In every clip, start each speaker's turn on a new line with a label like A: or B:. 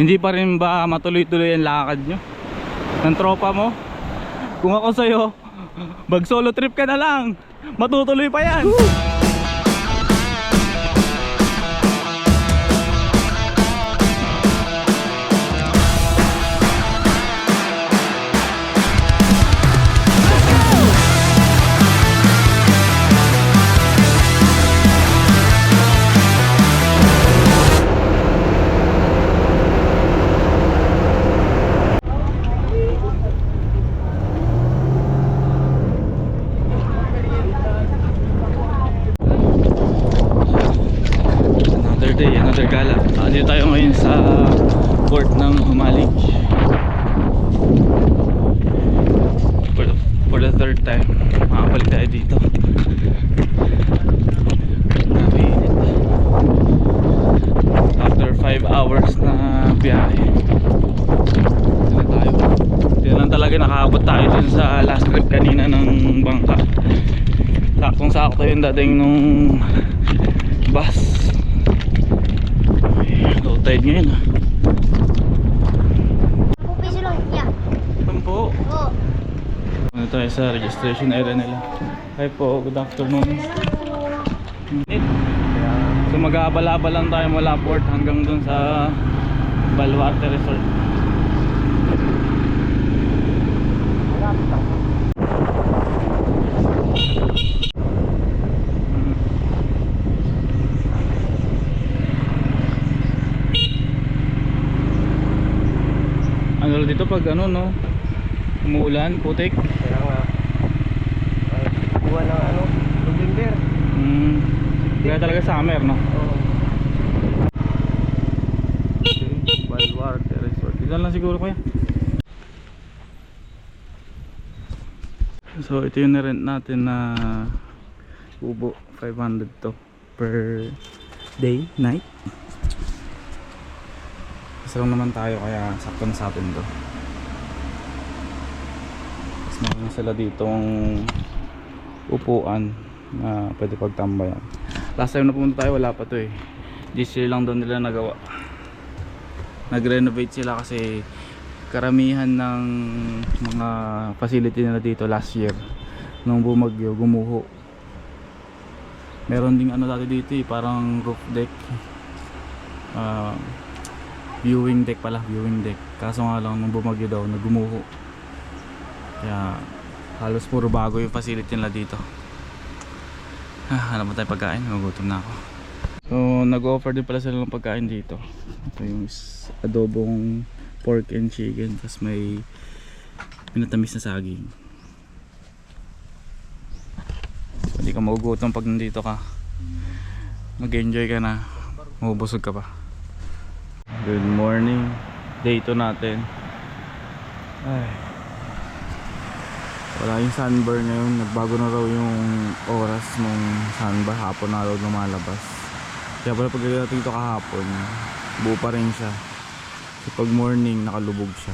A: Hindi pa rin ba matuloy-tuloy ang lakad nyo? Ng tropa mo? Kung ako sa'yo, mag solo trip ka na lang. Matutuloy pa yan. Another makakabalik tayo dito. After 5 hours na biyahe. Na tayo. Dito lang talaga nakakabot tayo dun sa last trip kanina ng bangka. Saktong sakto yung dating nung bus. Low tide ngayon ah.
B: Ako piso lang niya.
A: Saan po?
B: Oo.
A: Ano sa registration area nila. Hi po, good afternoon. So mag-aabala-abala lang tayo mula port hanggang dun sa Baluarte Resort. Ano dito pag ano no? Umuulan, putik.
C: Kaya nga, ay, buwan ng ano, November.
A: Hmm. Kaya talaga summer no?
C: Oo.
A: Okay, Baluarte Resort. Dito lang siguro kuya. So ito yung na-rent natin na kubo 500 to per day, night. Isa lang naman tayo kaya sakto na sa atin to. Meron sila ditong upuan na pwede pagtambayan. Last time na pumunta tayo wala pa to eh. This year lang doon nila nagawa. Nag-renovate sila kasi karamihan ng mga facility nila dito last year nung bumagyo gumuho. Meron ding ano dati dito eh, parang roof deck. Ah, viewing deck pala, viewing deck. Kaso nga lang nung bumagyo daw nagumuho. Kaya halos puro bago yung facility nila dito. Ah, hanap mo tayo pagkain, nagugutom na ako. So, nag-offer din pala sila ng pagkain dito. Ito yung adobong pork and chicken, tapos may pinatamis na saging. So, hindi ka magugutom pag nandito ka. Mag-enjoy ka na. Mabubusog ka pa. Good morning. Day 2 natin. Ay. Wala yung sunburn ngayon. Nagbago na raw yung oras nung sunburn. Hapon na raw lumalabas. Kaya pala pag dating ito kahapon, buo pa rin siya. So pag morning, nakalubog siya.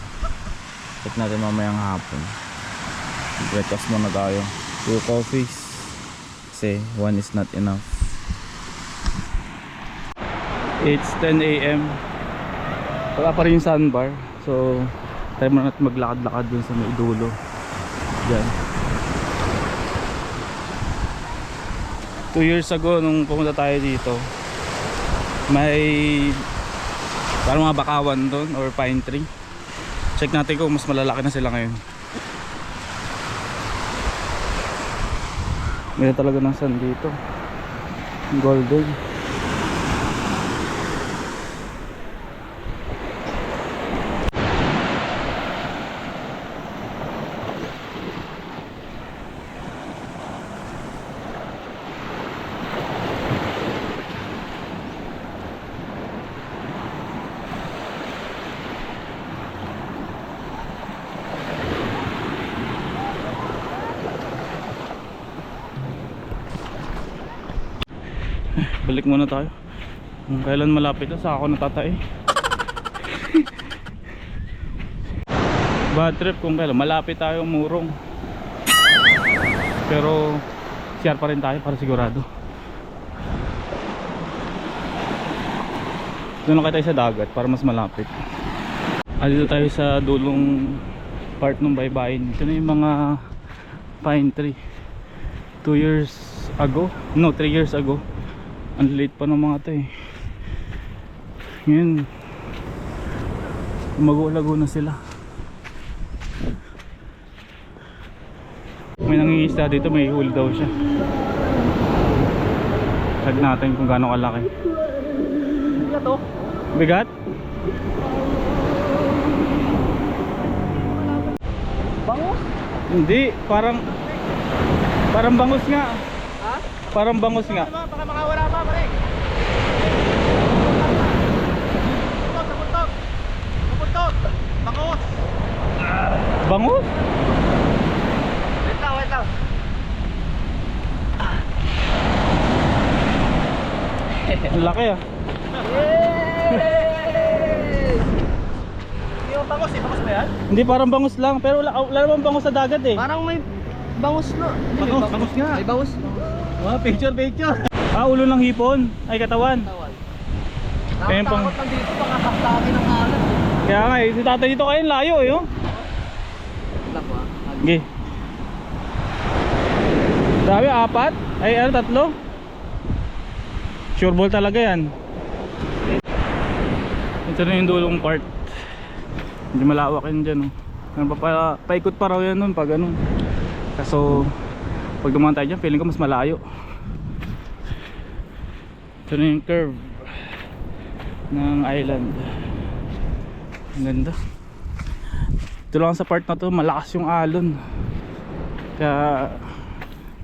A: Check natin mamayang hapon. Breakfast muna tayo. Two coffees. Kasi one is not enough. It's 10 a.m. Wala pa rin yung sandbar. So, tayo muna natin maglakad-lakad dun sa may dulo. Diyan. Two years ago, nung pumunta tayo dito, may parang mga bakawan doon or pine tree. Check natin kung mas malalaki na sila ngayon. May talaga ng sun dito. Golden. Balik muna tayo. Kung kailan malapit na, saka ako natatay. Bad trip kung kailan. Malapit tayo murong. Pero, CR pa rin tayo para sigurado. Doon lang tayo sa dagat para mas malapit. Ah, dito tayo sa dulong part ng baybayin. Ito na yung mga pine tree. 2 years ago, no 3 years ago. Ang late pa ng mga to eh. Ngayon, lumago-lago na sila. May nangingisda dito, may huli daw siya. Tag natin kung gaano kalaki.
C: Ano to?
A: Bigat?
C: Bangus?
A: Hindi, parang parang bangus nga.
C: Ha?
A: Parang bangus nga.
C: Baka makawala Bangus.
A: Bangus?
C: Wait lang, wait lang.
A: Ang laki ah.
C: Hindi yung bangus eh, bangus ba yan?
A: Hindi parang bangus lang, pero wala, wala namang bangus sa dagat eh.
C: Parang may bangus no.
A: Bangus, bangus nga.
C: May bangus.
A: Wow, picture, picture. Ah, ulo ng hipon. Ay, katawan.
C: Tawal.
A: Ayun pang-
C: Nakatakot lang dito, baka haktaki ng alat.
A: Kaya nga eh, si tatay dito kayo layo eh. Oh.
C: Lako ah.
A: Sige. Grabe, apat? Ay, ano, tatlo? Sure ball talaga yan. Ito na yung dulong part. Hindi malawak yun dyan. Oh. Ano pa, pa, paikot pa raw yan nun pag ano. Kaso, pag dumaan tayo dyan, feeling ko mas malayo. Ito na yung curve ng island. Ang ganda. Ito lang sa part na to, malakas yung alon. Kaya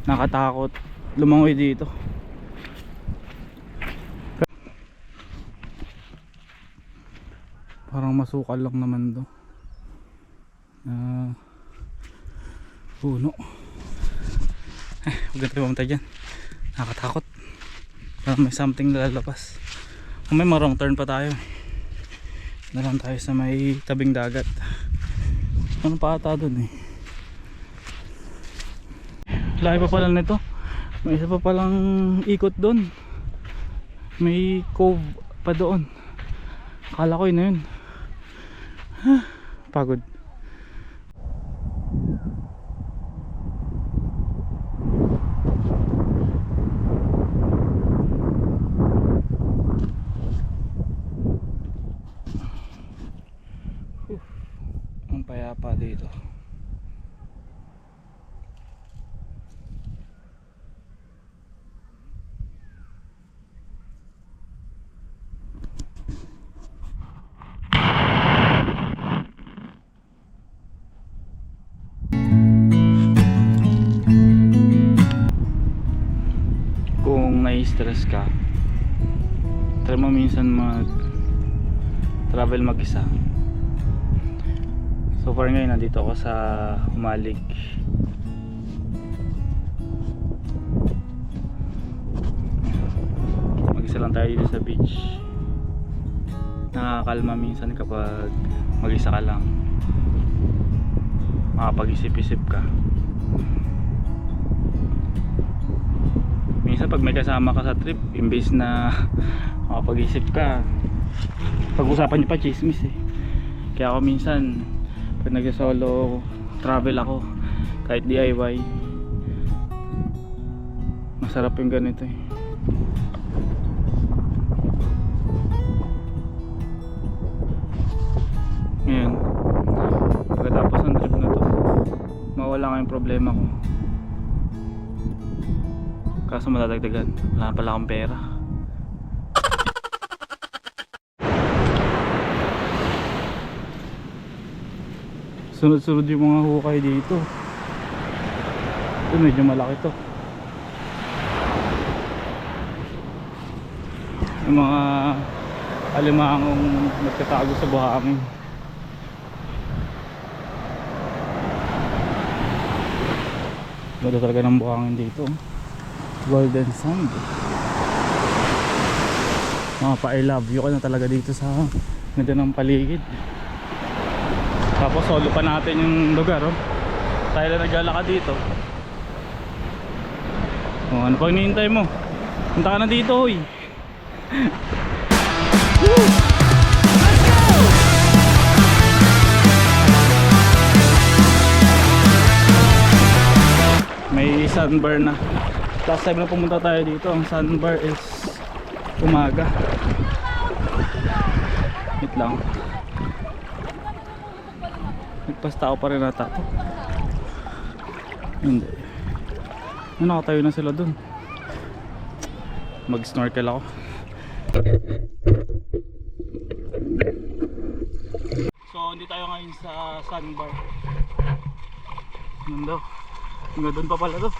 A: nakatakot lumangoy dito. Parang masukal lang naman to. Na puno. Huwag na tayo pumunta dyan. Nakatakot. Parang may something lalabas. Kung may marong turn pa tayo. Na lang tayo sa may tabing dagat. Ano pa ata dun eh. Lahi pa pala nito. May isa pa palang ikot doon. May cove pa doon. Akala ko yun na yun. Ah, Pagod. Payapa dito. kung nai-stress ka try mo minsan mag travel mag-isa so far ngayon nandito ako sa Humalig mag-isa lang tayo dito sa beach. Nakakalma minsan kapag mag-isa ka lang. Makapag-isip-isip ka. Minsan pag may kasama ka sa trip imbes na makapag-isip ka pag-usapan nyo pa chismis eh. Kaya ako minsan pag nag-solo travel ako. Kahit DIY masarap yung ganito eh. Ngayon pagkatapos ng trip na to mawala nga yung problema ko. Kaso madadagdagan. Wala pala akong pera. Sunod-sunod yung mga hukay dito. Ito medyo malaki to. Yung mga alimangong nagtatago sa buhangin. Ganda talaga ng buhangin dito golden sand mga pa I love you ka na talaga dito sa ganda ng paligid tapos solo pa natin yung lugar oh. tayo na naglalakad dito. Oh, ano pang hinihintay mo? Punta ka na dito hoy. Woo! may sunbar na. Last time na pumunta tayo dito ang sunbar is umaga. Wait lang. Nagpastao pa rin ata to. Hindi. Ano, nakatayo na sila dun. Mag-snorkel ako. So, hindi tayo ngayon sa sandbar. Nun daw. Hanggang doon pa pala to.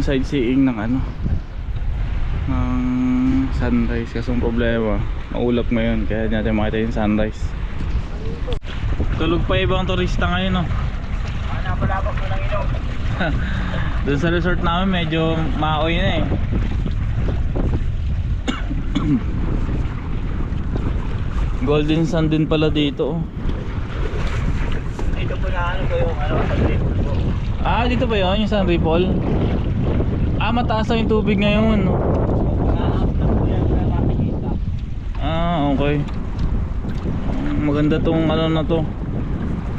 A: Yung sightseeing ng ano ng sunrise kasi ang problema maulap ngayon kaya hindi natin makita yung sunrise tulog pa ibang turista ngayon no
C: Napalabak mo lang ilaw.
A: Doon sa resort namin medyo maoy na eh. Golden Sun din pala dito. oh.
C: Ito po na ano ko yung ano.
A: Ah, dito ba yun? Yung Sun Ripple? Ah, mataas na yung tubig ngayon. Ah, okay. Maganda tong ano na to.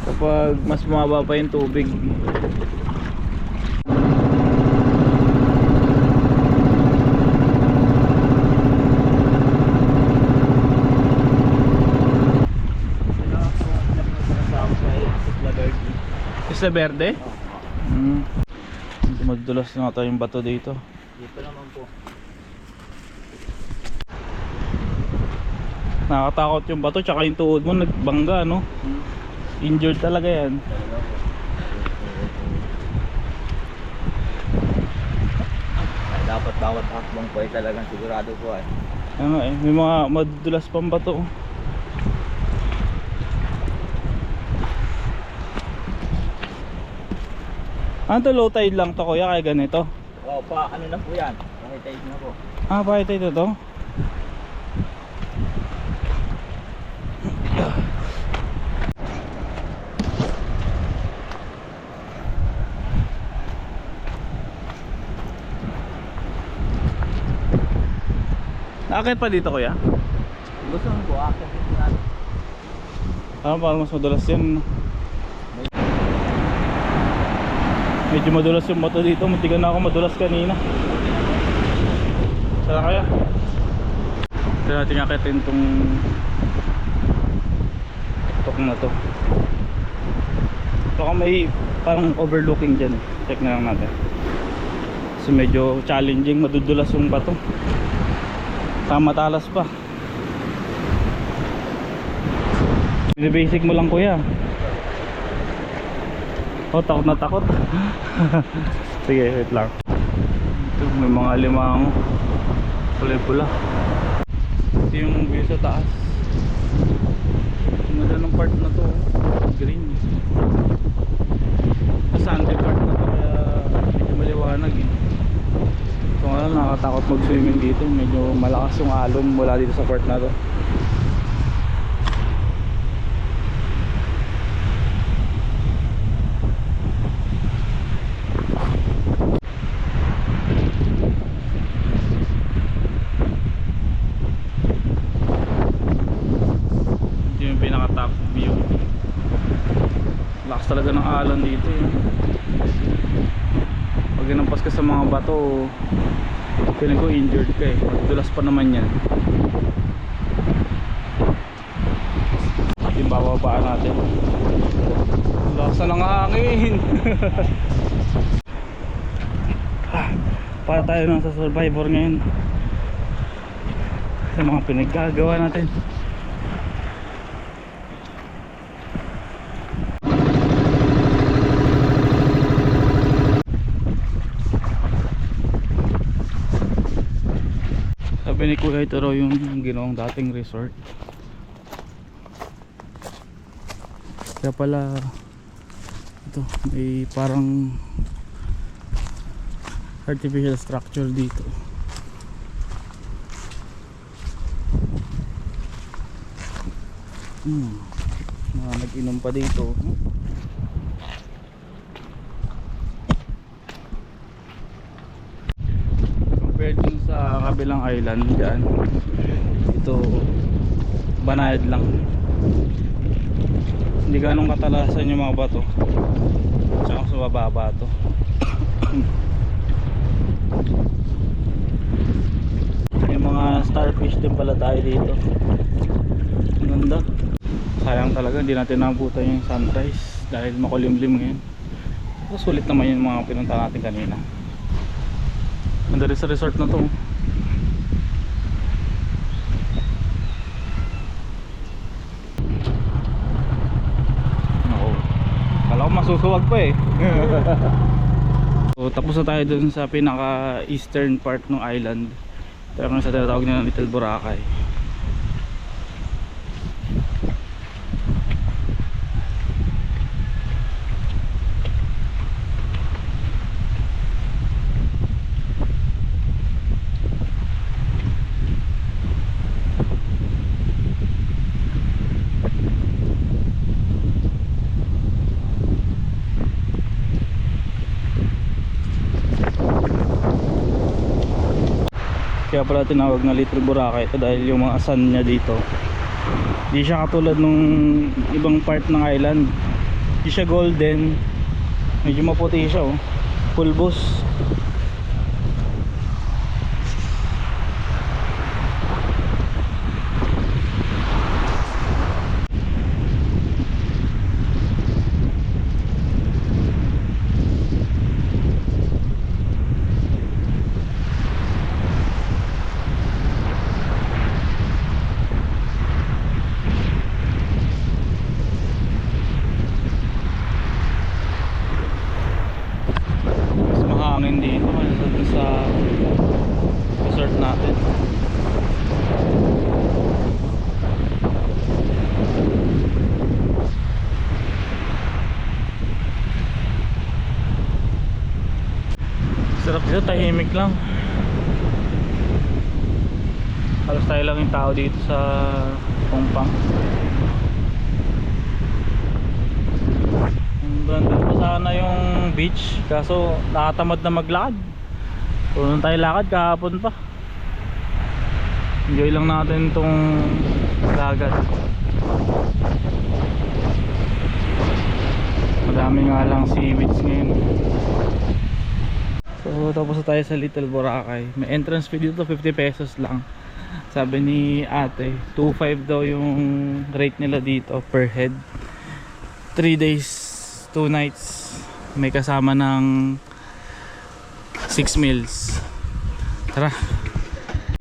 A: Kapag mas bumaba pa yung tubig. Isla Verde? Hmm. Madulas na ata yung bato dito.
C: Dito naman po.
A: Nakakatakot yung bato tsaka yung tuhod mo nagbangga no. Injured talaga yan.
C: Ay, dapat bawat hakbang po ay talagang sigurado po ay.
A: Kaya nga eh, may mga madulas pang bato. oh. Ano to low tide lang to kuya kaya ganito?
C: O, pa, ano na po yan? Pakitay na po.
A: Ah, bakit ito to? Nakakit pa dito kuya?
C: Gusto mo po, akin natin.
A: Ah, parang mas madulas yan. no? Medyo madulas yung bato dito. Muntikan na ako madulas kanina. Saan kaya? Ito natin akitin itong tok na to. Baka may parang overlooking dyan. Check na lang natin. Kasi medyo challenging. Madudulas yung bato. Tama talas pa. Basic mo lang kuya. Oh, takot na takot. Sige, wait lang. Ito, may mga limang kulay pula. Ito yung view sa taas. Ganda ng part na to. Green. Sa sandy part na to kaya medyo maliwanag eh. So nga lang, nakakatakot mag-swimming dito. Medyo malakas yung alon mula dito sa part na to. Ito yung pinaka top view. Lakas talaga ng alon dito eh. Pag ginampas ka sa mga bato, feeling ko injured ka eh. Madulas pa naman yan. Yung bababaan natin. Lakas na ng hangin. Ah, Para tayo nasa survivor ngayon. Sa mga pinaggagawa natin. Sabi ni Kuya ito raw yung ginawang dating resort. Kaya pala ito may parang artificial structure dito. Hmm. Mga nag-inom pa dito. compared dun sa kabilang island dyan. Ito banayad lang. Hindi ganong katalasan yung mga bato. Tsaka sa mababa to. May mga starfish din pala tayo dito. Ang ganda. Sayang talaga hindi natin nabutan yung sunrise dahil makulimlim ngayon. Sulit naman yung mga pinunta natin kanina. Ganda sa resort na to. Masusuwag pa eh. so, tapos na tayo dun sa pinaka eastern part ng island. Naman sa tinatawag nila Little Boracay. Kaya pala tinawag na Little Boracay ito dahil yung mga sun niya dito. Di siya katulad nung ibang part ng island. Di siya golden. Medyo maputi siya oh. Pulbos. Mas mahangin dito kaysa dun sa resort natin. Sarap dito, tahimik lang. Halos tayo lang yung tao dito sa Pongpang. Doon pa sana yung beach kaso nakatamad na maglakad. Puno tayo lakad kahapon pa. Enjoy lang natin tong dagat. Madami nga lang seaweeds ngayon. So tapos na tayo sa Little Boracay. May entrance fee dito 50 pesos lang. Sabi ni ate, 2.5 daw yung rate nila dito per head. 3 days, 2 nights. May kasama ng 6 meals. Tara.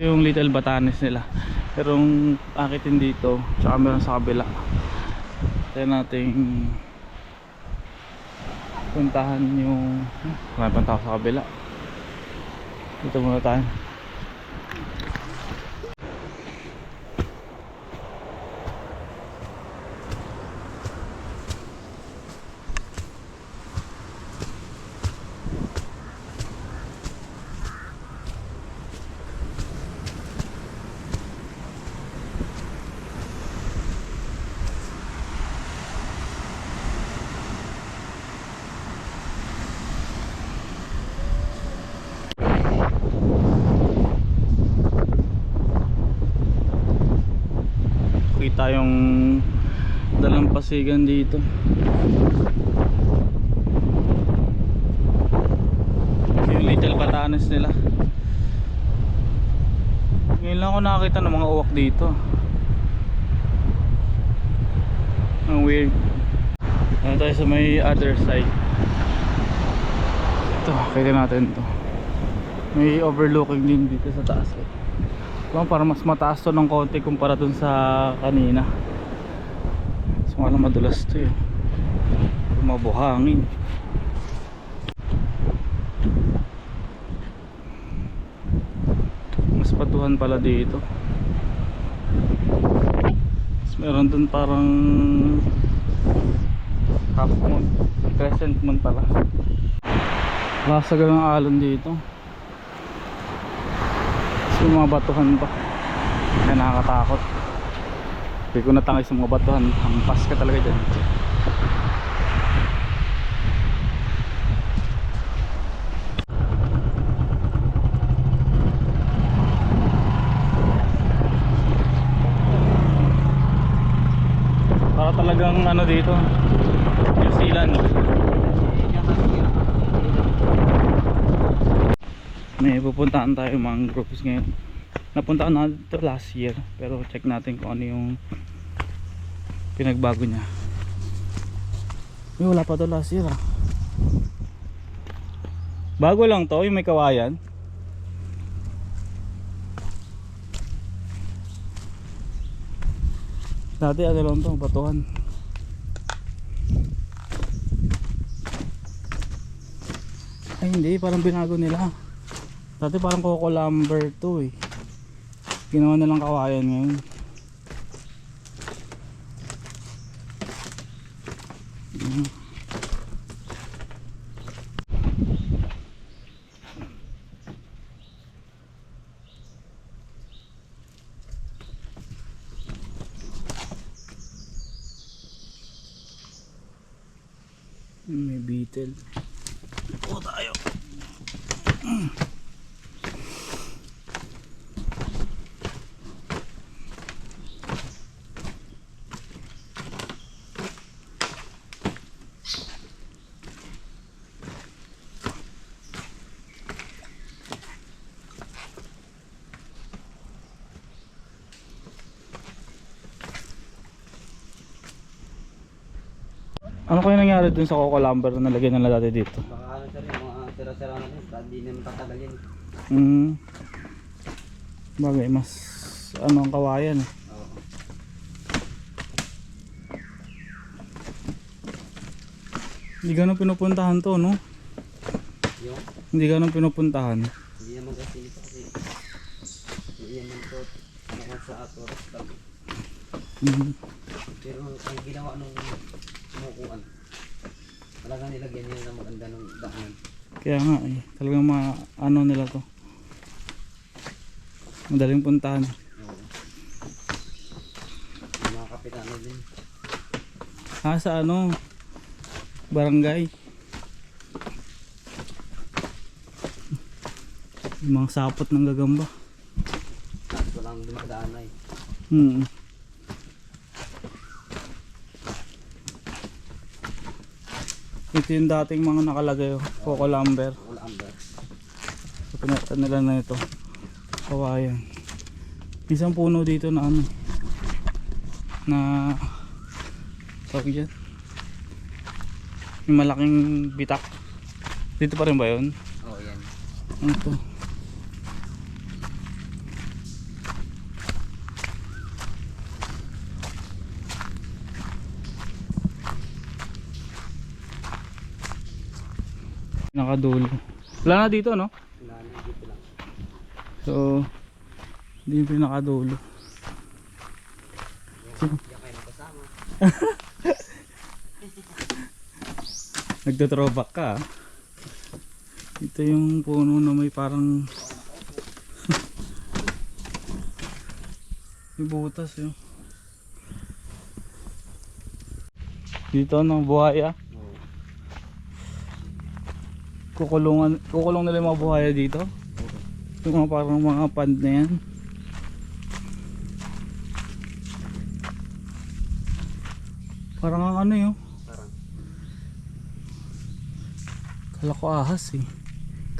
A: Yung Little Batanes nila. Pero yung akitin dito, tsaka meron sa kabila. Tayo nating puntahan yung marami pang tao sa kabila. Dito muna tayo. Kita yung dalampasigan dito yung little batanes nila ngayon lang ako nakakita ng mga uwak dito Ang weird. Ano tayo sa may other side. Ito, kaya natin to. May overlooking din dito sa taas eh. Diba, para mas mataas to ng konti kumpara dun sa kanina. So nga lang madulas to eh. Mabuhangin. Mas patuhan pala dito. Mas meron dun parang half moon. Crescent moon pala. Lasagal ng alon dito. So mga batuhan pa. Kaya nakakatakot. Hindi ko natangay sa mga batuhan. Hampas ka talaga dyan. Para talagang ano dito. New Zealand. May pupuntahan tayo mangroves ngayon. Napuntahan na dito last year. Pero check natin kung ano yung pinagbago niya. Uy, wala pa to last year ah. Bago lang to, yung may kawayan. Dati ano lang to, batuhan. Ay hindi, parang binago nila. Dati parang Coco Lumber to eh. Ginawa nilang kawayan ngayon. Mm. May beetle. O tayo. Ano kaya nangyari dun sa Coco Lumber na nalagay nila dati dito?
C: Baka ano sir, yung mga tira-tira na yun, hindi naman tatagal yun.
A: Mm. Bagay, mas ano ang kawayan eh. Hindi ganun pinupuntahan to, no?
C: Yung,
A: Hindi ganun pinupuntahan.
C: hindi naman kasi ito kasi, hindi naman ito, ano sa ato.
A: Mm.
C: Pero ang ginawa nung sumukuan, talaga nilagyan nila ng maganda ng daanan.
A: Kaya nga eh, talagang ma ano nila to. Madaling puntahan.
C: Oo. Mga kapitano din.
A: Ah, sa ano? Barangay. Yung mga sapot ng gagamba.
C: At walang dumadaan na eh.
A: Hmm. Ito yung dating mga nakalagay oh. Coco Lumber. So pinatan nila na ito. Kawayan. Isang puno dito na ano. Na tawag dyan. Yung malaking bitak. Dito pa rin ba yun?
C: Oo, yan.
A: Ano to? Nakadulo. Wala na dito, no?
C: Wala na, dito lang.
A: So, hindi yung pinakadulo. Nagdo-throwback ka. ah. Ito yung puno na may parang may butas yun. Dito no, buhaya. Kukulungan, kukulong nila yung mga buhaya dito. Yung mga parang mga pond na yan. Parang ang ano yun. Kala ko ahas eh.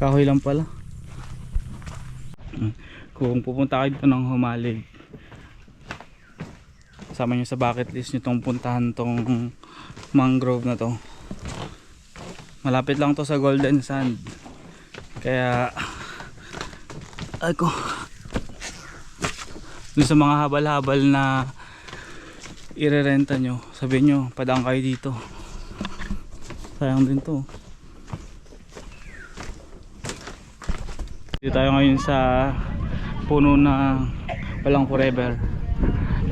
A: Kahoy lang pala. Kung pupunta kayo dito ng humalig sama nyo sa bucket list nyo tong puntahan tong mangrove na to malapit lang to sa golden sand. Kaya ay ko. Dun sa mga habal-habal na irerenta nyo sabihin nyo padang kayo dito. Sayang din to. Dito tayo ngayon sa puno na walang forever.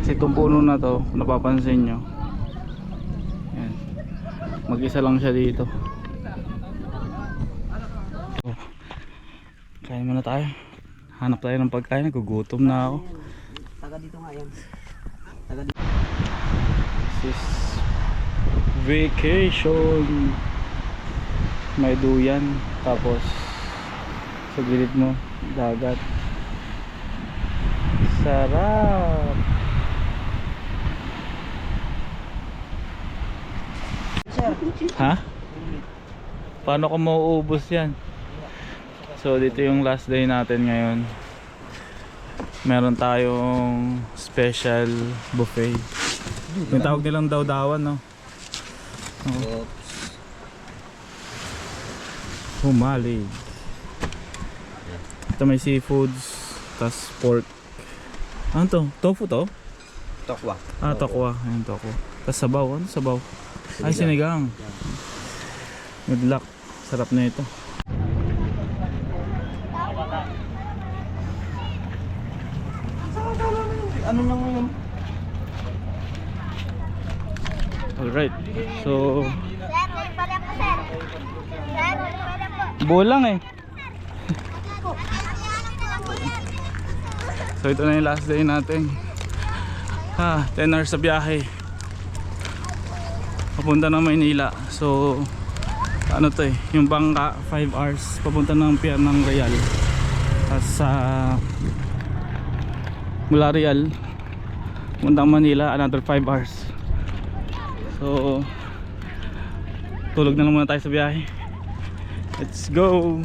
A: Kasi itong puno na to napapansin nyo. Mag isa lang siya dito so, kain muna tayo hanap tayo ng pagkain nagugutom na ako
C: Taga dito nga yan. Taga dito.
A: This is vacation. May duyan. Tapos sa gilid mo, dagat. Sarap. Ha? Paano ko mauubos yan? So dito yung last day natin ngayon. Meron tayong special buffet. Yung tawag nilang daw-dawan, no?
C: Oops.
A: Humali. Ito may seafoods, tas pork. Ano to? Tofu to?
C: Tokwa.
A: Ah, tokwa. Ayun, tokwa. Tas sabaw. Ano sabaw? Ay, sinigang. Good luck. Sarap na ito.
C: Ano nang yun?
A: Alright. So,
B: Sir, ulit pala po, sir. Sir, ulit
A: bulang eh. So, ito na yung last day natin. Ah, 10 hours sa biyahe. Papunta ng Maynila. So, ano to eh, yung bangka 5 hours papunta ng pier ng Real. Tapos sa mula Real puntang Manila another 5 hours. So, tulog na lang muna tayo sa biyahe. Let's go!